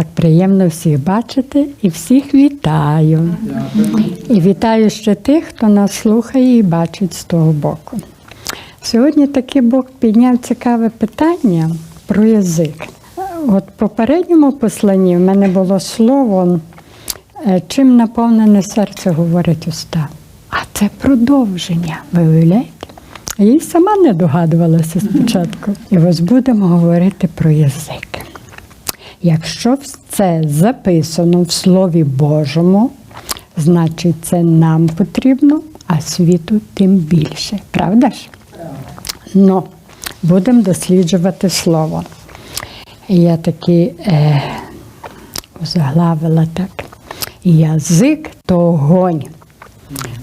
Так приємно всіх бачити і всіх вітаю. І вітаю ще тих, хто нас слухає і бачить з того боку. Сьогодні таки Бог підняв цікаве питання про язик. От в попередньому посланні в мене було слово, е, чим наповнене серце говорить уста. А це продовження, ви уявляєте? Я й сама не догадувалася спочатку. І ось будемо говорити про язик. Якщо це записано в Слові Божому, значить це нам потрібно, а світу тим більше. Правда ж? Ну, будемо досліджувати слово. Я таки е, заглавила так. Язик то огонь,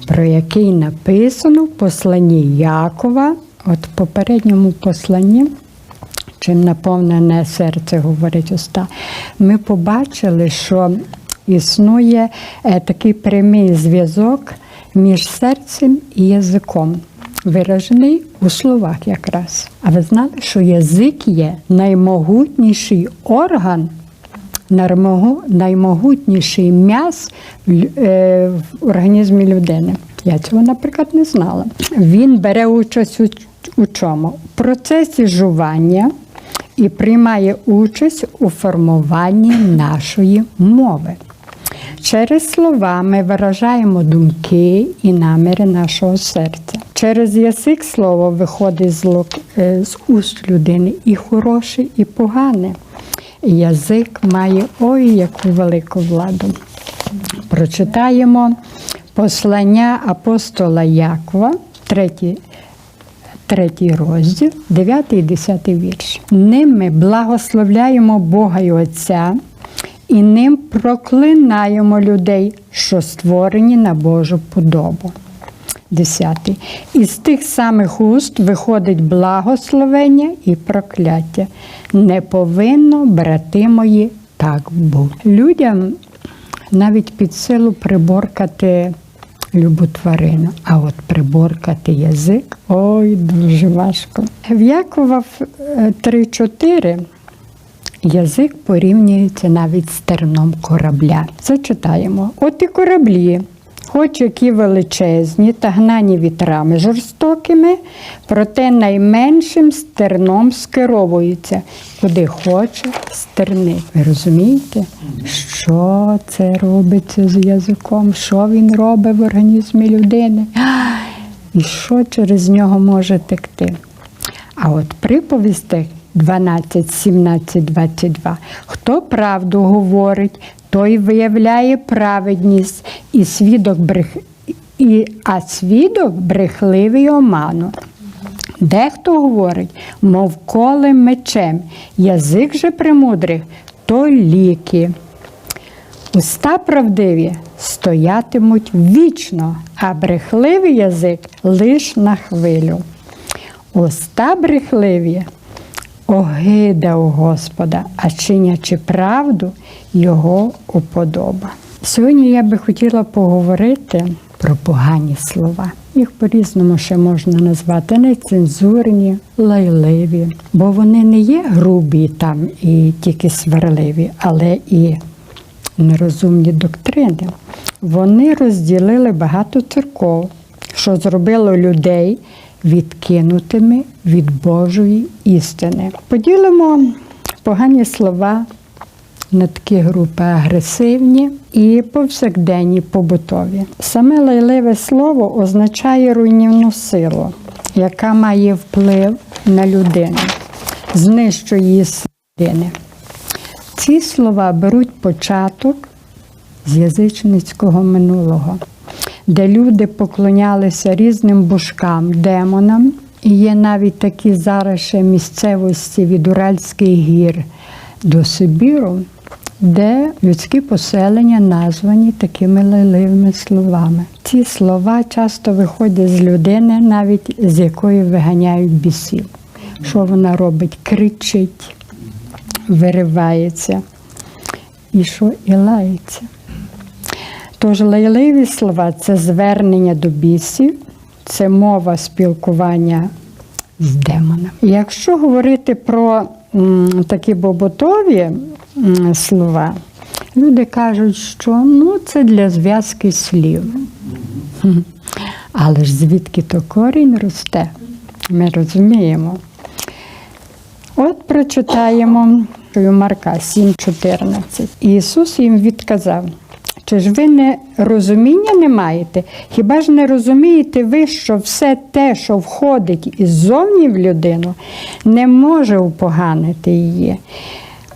про який написано в посланні Якова, от в попередньому посланні чим наповнене серце, говорить уста, ми побачили, що існує е, такий прямий зв'язок між серцем і язиком, виражений у словах якраз. А ви знали, що язик є наймогутніший орган, наймогутніший м'яз е, в організмі людини. Я цього, наприклад, не знала. Він бере участь у, у чому? В процесі жування і приймає участь у формуванні нашої мови. Через слова ми виражаємо думки і наміри нашого серця. Через язик слово виходить з, е, уст людини і хороше, і погане. Язик має ой яку велику владу. Прочитаємо послання апостола Якова, третій, третій розділ, 9 і 10 вірш. Ним ми благословляємо Бога і Отця, і ним проклинаємо людей, що створені на Божу подобу. Десятий. Із тих самих уст виходить благословення і прокляття. Не повинно, брати мої, так бути. Людям навіть під силу приборкати любу тварину, а от приборкати язик ой, дуже важко. В Якова 3-4 Язик порівнюється навіть з терном корабля. Зачитаємо: от і кораблі, хоч які величезні та гнані вітрами жорстокими, проте найменшим стерном скеровуються, куди хоче стерни. Ви розумієте, що це робиться з язиком, що він робить в організмі людини, і що через нього може текти. А от приповістях 12, 17, 22. Хто правду говорить, той виявляє праведність, і свідок брех... і... а свідок брехливий оману. Дехто говорить, мов колем мечем, язик же премудрих, то ліки. Уста правдиві стоятимуть вічно, а брехливий язик лиш на хвилю. Уста брехливі огида у Господа, а чинячи правду, його уподоба. Сьогодні я би хотіла поговорити про погані слова. Їх по-різному ще можна назвати нецензурні, лайливі, бо вони не є грубі там і тільки сварливі, але і нерозумні доктрини. Вони розділили багато церков, що зробило людей відкинутими від Божої істини. Поділимо погані слова на такі групи агресивні і повсякденні побутові. Саме лайливе слово означає руйнівну силу, яка має вплив на людину, знищує її людини. Ці слова беруть початок з язичницького минулого, де люди поклонялися різним божкам, демонам. І є навіть такі зараз місцевості від Уральських гір до Сибіру, де людські поселення названі такими лайливими словами. Ці слова часто виходять з людини, навіть з якої виганяють бісів. Що вона робить? Кричить, виривається і що і лається. Тож лайливі слова це звернення до бісів, це мова спілкування з демоном. Якщо говорити про м, такі побутові м, слова, люди кажуть, що ну, це для зв'язки слів. Але ж звідки то корінь росте? Ми розуміємо. От прочитаємо Марка 7,14. Ісус їм відказав. Чи ж ви не розуміння не маєте? Хіба ж не розумієте ви, що все те, що входить іззовні в людину, не може упоганити її?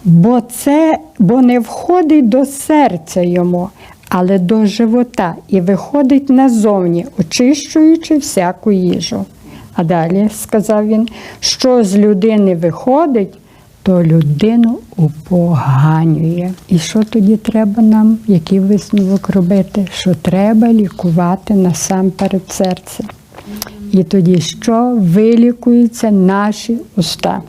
Бо це бо не входить до серця йому, але до живота і виходить назовні, очищуючи всяку їжу. А далі сказав він, що з людини виходить, то людину упоганює. І що тоді треба нам, який висновок робити? Що треба лікувати насамперед серце. І тоді що вилікуються наші уста.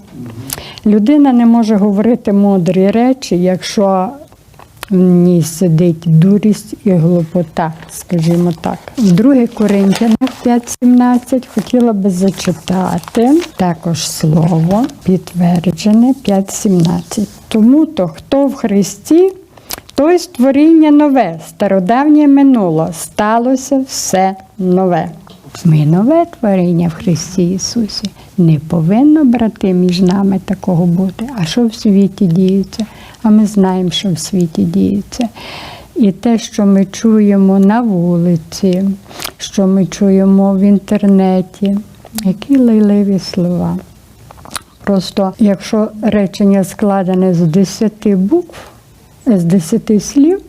Людина не може говорити мудрі речі, якщо в ній сидить дурість і глупота, скажімо так. 2 Коринтянах 5.17 хотіла би зачитати також слово підтверджене 5.17. Тому то, хто в Христі, той створіння нове, стародавнє минуло, сталося все нове. Ми нове творіння в Христі Ісусі. Не повинно, брати, між нами такого бути. А що в світі діється? А ми знаємо, що в світі діється. І те, що ми чуємо на вулиці, що ми чуємо в інтернеті, які лайливі слова. Просто якщо речення складене з 10 букв, з 10 слів,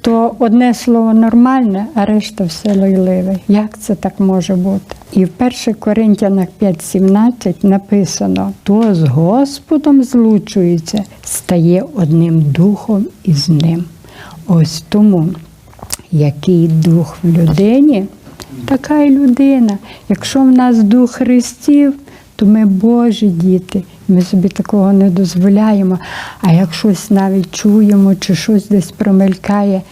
то одне слово нормальне, а решта все лайливе. Як це так може бути? І в 1 Коринтянах 5.17 написано: то з Господом злучується, стає одним духом із ним. Ось тому, який дух в людині, така й людина. Якщо в нас дух Христів, то ми Божі діти. Ми собі такого не дозволяємо. А як щось навіть чуємо чи щось десь промелькає,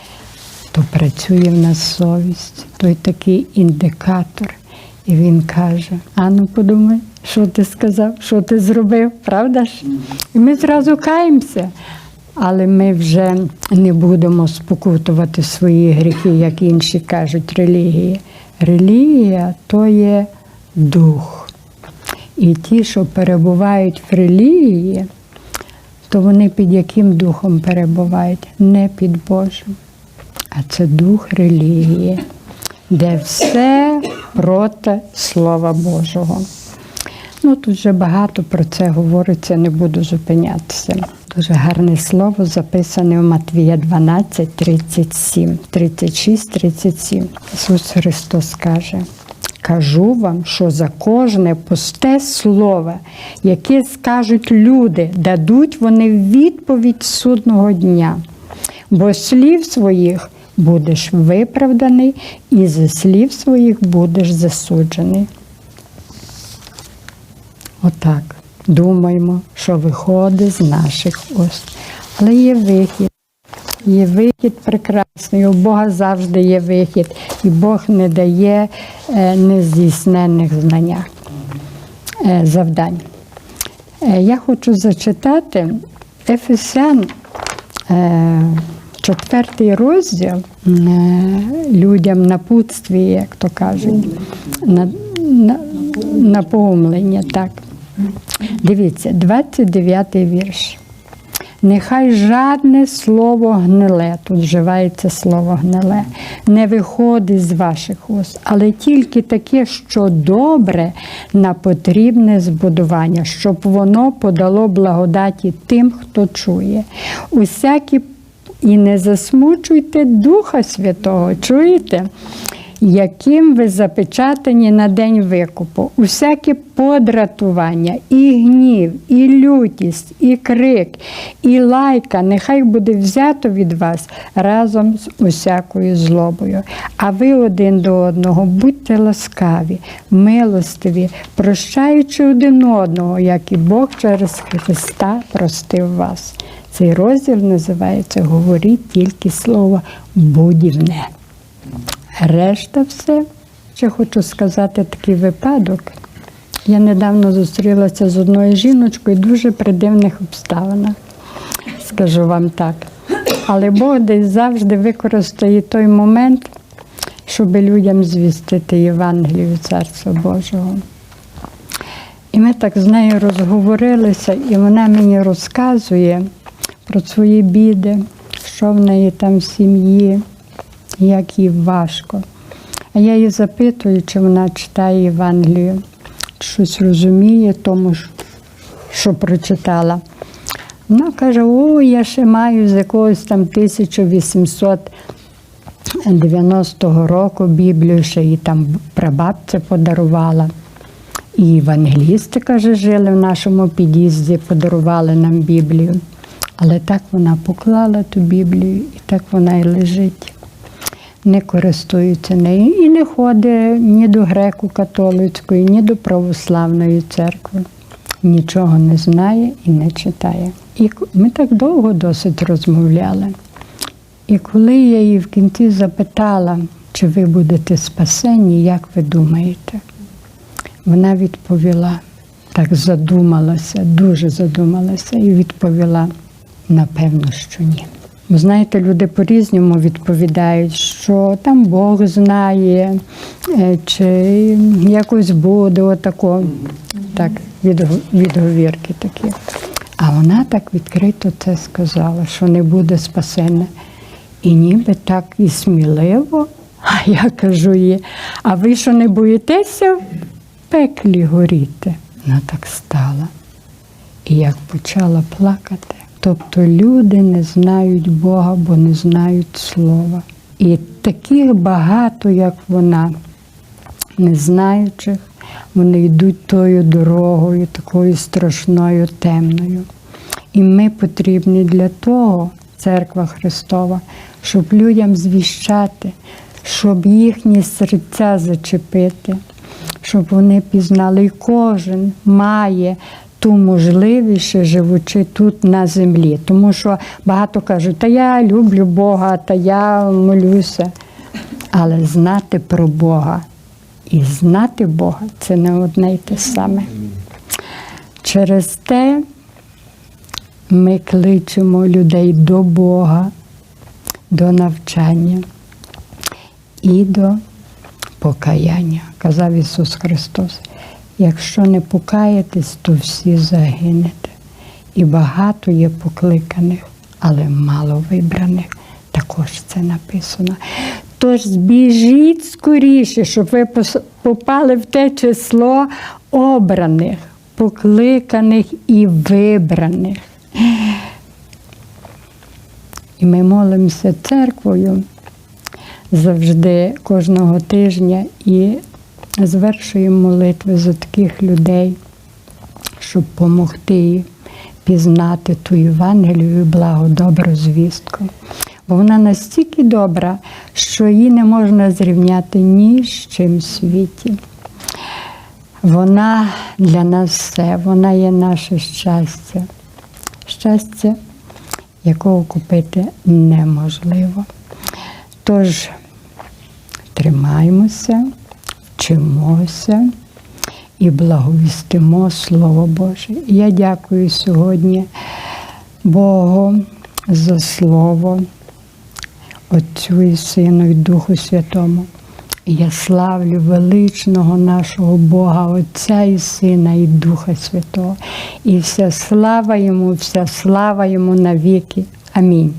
то працює в нас совість. Той такий індикатор. І він каже: Ану, подумай, що ти сказав, що ти зробив, правда ж? І ми зразу каємося. Але ми вже не будемо спокутувати свої гріхи, як інші кажуть, релігії. Релігія то є дух. І ті, що перебувають в релігії, то вони під яким духом перебувають? Не під Божим, а це дух релігії, де все проти Слова Божого. Ну, тут вже багато про це говориться, не буду зупинятися. Дуже гарне слово записане в Матвія 12, 37, 36, 37. Ісус Христос каже. Кажу вам, що за кожне пусте слово, яке скажуть люди, дадуть вони відповідь судного дня. Бо слів своїх будеш виправданий, і зі слів своїх будеш засуджений. Отак. Думаємо, що виходить з наших уст. Але є вихід. Є вихід прекрасний. У Бога завжди є вихід, і Бог не дає е, нездійсненних знання, е, завдань. Е, Я хочу зачитати Ефесян, четвертий розділ людям напутстві, як то кажуть, на, на, напоумлення. Так. Дивіться, 29-й вірш. Нехай жадне слово гниле, тут вживається слово гниле, не виходить з ваших уст, але тільки таке, що добре на потрібне збудування, щоб воно подало благодаті тим, хто чує. Усякі і не засмучуйте Духа Святого, чуєте? Яким ви запечатані на день викупу, усяке подратування, і гнів, і лютість, і крик, і лайка, нехай буде взято від вас разом з усякою злобою. А ви один до одного будьте ласкаві, милостиві, прощаючи один одного, як і Бог через Христа простив вас. Цей розділ називається Говоріть тільки слово будівне. Решта все, ще хочу сказати такий випадок. Я недавно зустрілася з одною жіночкою дуже при дивних обставинах, скажу вам так. Але Бог десь завжди використає той момент, щоб людям звістити Євангелію Царства Божого. І ми так з нею розговорилися, і вона мені розказує про свої біди, що в неї там в сім'ї, як їй важко. А я її запитую, чи вона читає Євангелію, щось розуміє тому, що- прочитала. Вона каже: о, я ще маю з якогось там 1890 року Біблію, ще їй там прабабця подарувала. І евангелісти, каже, жили в нашому під'їзді, подарували нам Біблію. Але так вона поклала ту Біблію, і так вона і лежить. Не користується нею і не ходить ні до греко-католицької, ні до православної церкви. Нічого не знає і не читає. І ми так довго досить розмовляли. І коли я її в кінці запитала, чи ви будете спасені, як ви думаєте? Вона відповіла, так задумалася, дуже задумалася, і відповіла: напевно, що ні. Ви знаєте, люди по-різному відповідають, що там Бог знає, е, чи якось буде отако, так, відго- відговірки такі. А вона так відкрито це сказала, що не буде спасена. І ніби так і сміливо. А я кажу їй, а ви що не боїтеся в пеклі горіти? Вона так стала. І як почала плакати. Тобто люди не знають Бога, бо не знають слова. І таких багато, як вона, не знаючих, вони йдуть тою дорогою, такою страшною, темною. І ми потрібні для того, церква Христова, щоб людям звіщати, щоб їхні серця зачепити, щоб вони пізнали, і кожен має ту можливість, живучи тут на землі. Тому що багато кажуть, та я люблю Бога, та я молюся. Але знати про Бога і знати Бога це не одне й те саме. Через те ми кличемо людей до Бога, до навчання і до покаяння. Казав Ісус Христос. Якщо не покаєтесь, то всі загинете. І багато є покликаних, але мало вибраних. Також це написано. Тож збіжіть скоріше, щоб ви попали в те число обраних, покликаних і вибраних. І ми молимося церквою завжди кожного тижня і звершуємо молитви за таких людей, щоб допомогти пізнати ту Євангелію благо добру звістку. Бо вона настільки добра, що її не можна зрівняти ні з чим в світі. Вона для нас все, вона є наше щастя. Щастя, якого купити неможливо. Тож тримаємося, вчимося і благовістимо Слово Боже. Я дякую сьогодні Богу за Слово, Отцю і Сину і Духу Святому. Я славлю величного нашого Бога, Отця і Сина, і Духа Святого. І вся слава йому, вся слава йому навіки. Амінь.